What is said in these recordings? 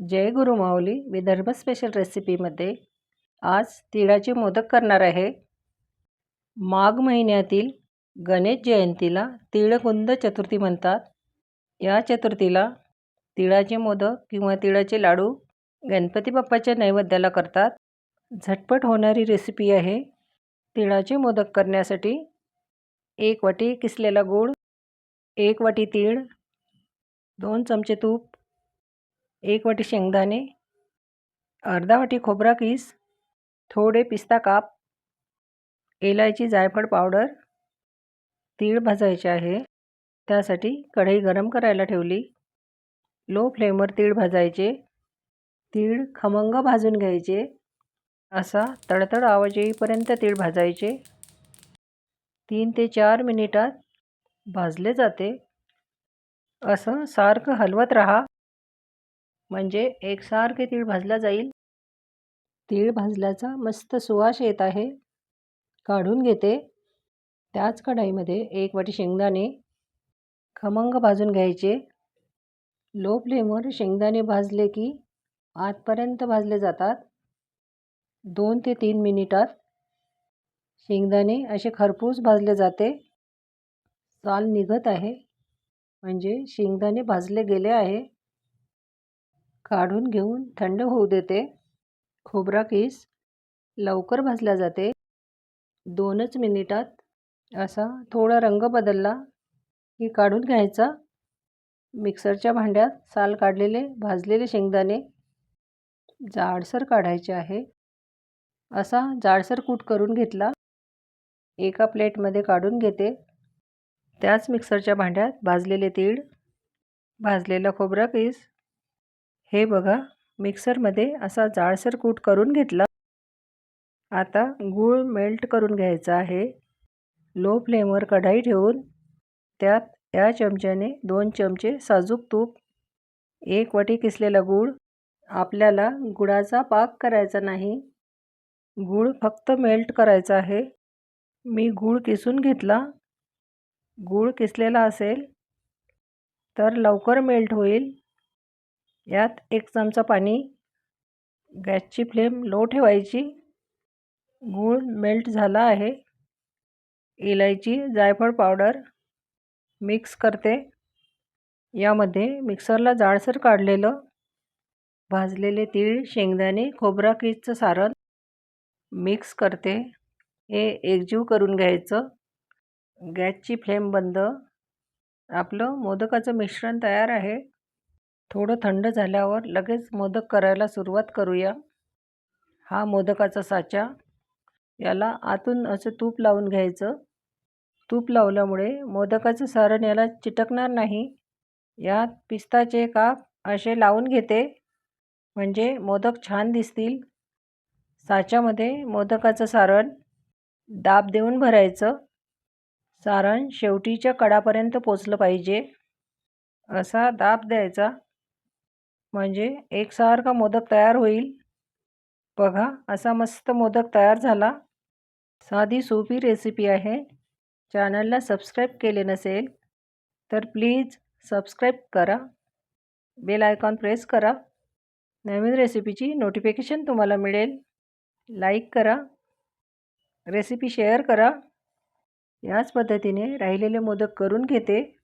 जय गुरु माऊली Vidarbha special रेसिपीमध्ये आज तिळाचे मोदक करणार आहे. माघ महिन्यातील गणेश जयंतीला तिळगुंद चतुर्थी म्हणतात. या चतुर्थीला तिळाचे मोदक किंवा तिळाचे लाडू गणपती बाप्पाच्या नैवेद्याला करतात. झटपट होणारी रेसिपी आहे. तिळाचे मोदक करण्यासाठी एक वाटी किसलेला गूळ एक वाटी तीळ दोन चमचे तूप एक वाटी शेंगदाणे अर्धा वाटी खोबरा किस थोडे पिस्ता काप इलायची जायफळ पावडर तीळ भाजायचे आहे. त्यासाठी कढई गरम करायला ठेवली. लो फ्लेमवर तीळ भाजायचे. तीळ खमंग भाजून घ्यायचे. असा तडतड आवाज येईपर्यंत तीळ भाजायचे. तीन ते चार मिनिटात भाजले जाते. असं सारखं हलवत राहा. म्हणजे एकसारखे तीळ भाजला जाईल. तीळ भाजल्याचा मस्त सुवास येत आहे. काढून घेते. त्याच कढाईमध्ये एक वाटी शेंगदाणे खमंग भाजून घ्यायचे. लो फ्लेमवर शेंगदाणे भाजले की आतपर्यंत भाजले जातात. दोन ते तीन मिनिटात शेंगदाणे असे खरपूस भाजले जाते. साल निघत आहे. म्हणजे शेंगदाणे भाजले गेले आहे. काढून घेऊन थंड होऊ देते. खोबरा किस लवकर भाजला जाते. दोनच मिनिटात असा थोडा रंग बदलला की काढून घ्यायचा. मिक्सरच्या भांड्यात साल काढलेले भाजलेले शेंगदाणे जाडसर काढायचे आहे. असा जाडसर कूट करून घेतला. एका प्लेटमध्ये काढून घेते. त्याच मिक्सरच्या भांड्यात भाजलेले तीळ भाजलेला खोबरा किस हे बघा मिक्सरमध्ये असा जाळसर कूट करून घेतला. आता गूळ मेल्ट करून घ्यायचा आहे. लो फ्लेमवर कढाई ठेवून त्यात या चमच्याने दोन चमचे साजूक तूप एक वाटी किसलेला गूळ. आपल्याला गुळाचा पाक करायचा नाही. गूळ फक्त मेल्ट करायचा आहे. मी गूळ किसून घेतला. गूळ किसलेला असेल तर लवकर मेल्ट होईल. यात एक चमचा पाणी गॅसची फ्लेम लो ठेवायची. गूळ मेल्ट झाला आहे. इलायची जायफळ पावडर मिक्स करते. यामध्ये मिक्सरला जाडसर काढलेलं भाजलेले तीळ शेंगदाणे खोबरा किसचं सारण मिक्स करते. हे एकजीव करून घ्यायचं. गॅसची फ्लेम बंद. आपलं मोदकाचं मिश्रण तयार आहे. थोडं थंड झाल्यावर लगेच मोदक करायला सुरुवात करूया. हा मोदकाचा साचा. याला आतून असं तूप लावून घ्यायचं. तूप लावल्यामुळे मोदकाचं सारण याला चिटकणार नाही. यात पिस्ताचे काप असे लावून घेते. म्हणजे मोदक छान दिसतील. साच्यामध्ये मोदकाचं सारण दाब देऊन भरायचं. सारण शेवटीच्या कडापर्यंत पोचलं पाहिजे. असा दाब द्यायचा. म्हणजे एकसारखा मोदक तयार होईल. बघा असा मस्त मोदक तयार झाला. साधी सोपी रेसिपी आहे. चॅनलला सबस्क्राईब केले नसेल तर प्लीज सबस्क्राईब करा. बेल आयकॉन प्रेस करा. नवीन रेसिपीची नोटिफिकेशन तुम्हाला मिळेल. लाईक करा. रेसिपी शेअर करा. याच पद्धतीने राहिलेले मोदक करून घेते.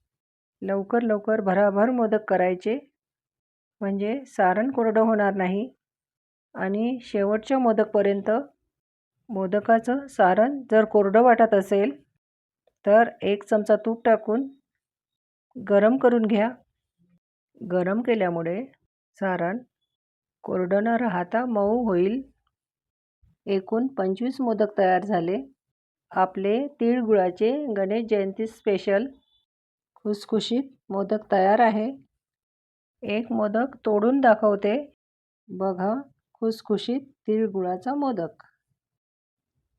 लवकर लवकर भराभर मोदक करायचे. म्हणजे सारण कोरडं होणार नाही. आणि शेवटच्या मोदकपर्यंत मोदकाचं सारण जर कोरडं वाटत असेल तर एक चमचा तूप टाकून गरम करून घ्या. गरम केल्यामुळे सारण कोरडं न राहता मऊ होईल. एकूण पंचवीस मोदक तयार झाले. आपले तिळगुळाचे गणेश जयंती स्पेशल खुसखुशीत मोदक तयार आहे. एक मोदक तोडून दाखवते. बघा खुसखुशीत तिळगुळाचा मोदक.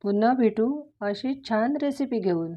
पुन्हा भेटू अशी छान रेसिपी घेऊन.